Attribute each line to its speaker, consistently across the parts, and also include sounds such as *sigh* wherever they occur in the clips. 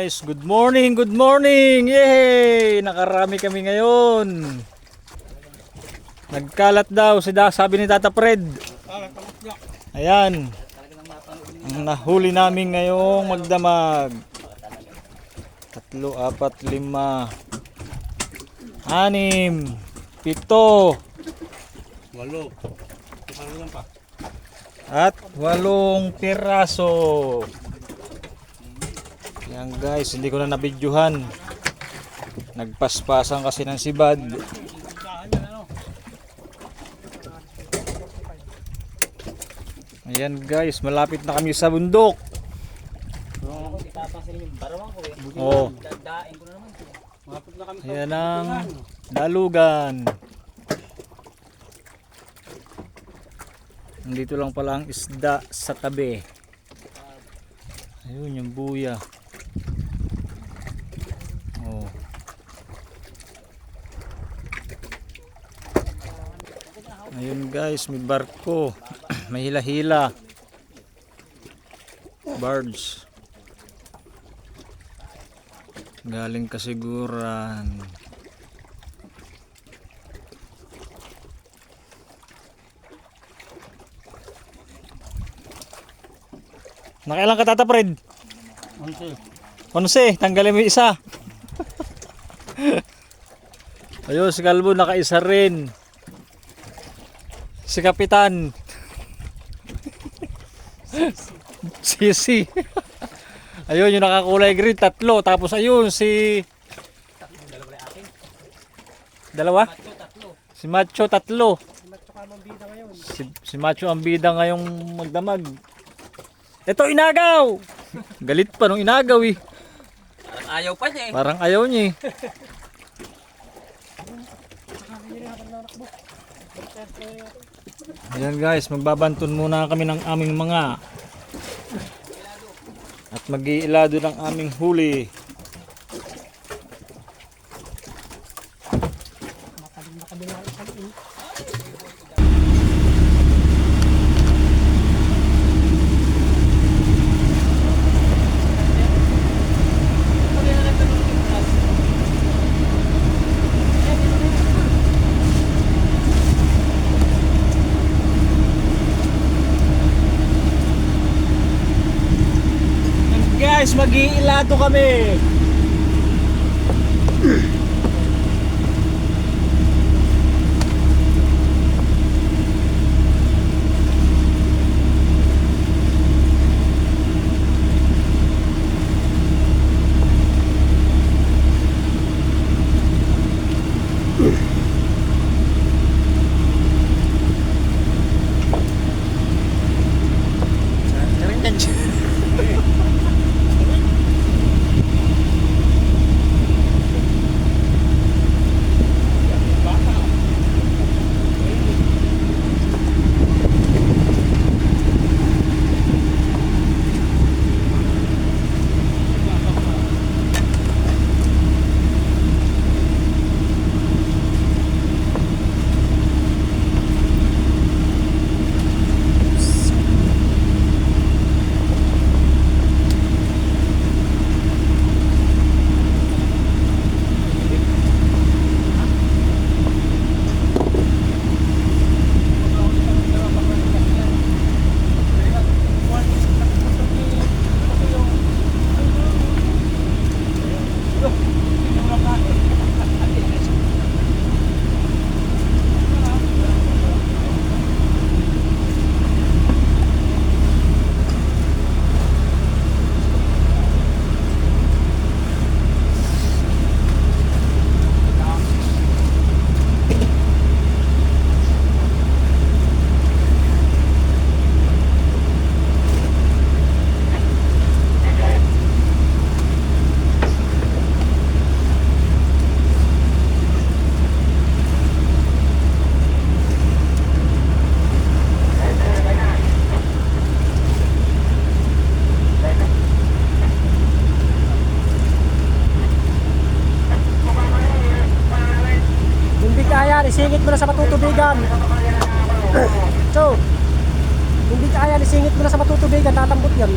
Speaker 1: guys, good morning, good morning! Yay! Nakarami kami ngayon. Nagkalat daw, si da, sabi ni Tata Fred. Ayan. Ang nahuli namin ngayong magdamag. Tatlo, apat, lima, anim, pito,
Speaker 2: Walo.
Speaker 1: At walong piraso. Yan guys, hindi ko na nabidyuhan. Nagpaspasan kasi ng sibad. Ayan guys, malapit na kami sa bundok. Oh, ayan ang dalugan. Nandito lang pala ang isda sa tabi. Ayun yung buya. Oh. Ayun guys, may barko. *clears throat* may hila-hila. Barge. Galing kasiguran. Nakailan ka tata Fred?
Speaker 2: Onse.
Speaker 1: Onse, tanggalin mo isa. *laughs* Ayun, si Kalbo nakaisa rin. Si Kapitan. Sisi. Ayun, yung nakakulay green, tatlo. Tapos ayun, si... Dalawa? Si Macho, tatlo. Si, si Macho ang bida ngayong magdamag. Ito, inagaw! Galit pa nung inagaw eh.
Speaker 3: Parang ayaw pa niya eh.
Speaker 1: Parang ayaw niya eh. Ayan guys, magbabanton muna kami ng aming mga at mag-iilado ng aming huli. Guys, mag-iilado kami.
Speaker 4: Isingit mo na sa matutubigan. *clears throat* so, hindi kaya, isingit mo na sa matutubigan, tatambot yan.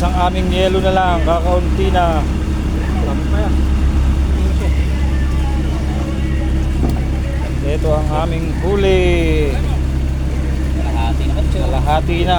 Speaker 1: Isang aming yelo na lang, kakaunti na. Ito ang aming huli.
Speaker 3: Kalahati na.
Speaker 1: Kalahati na.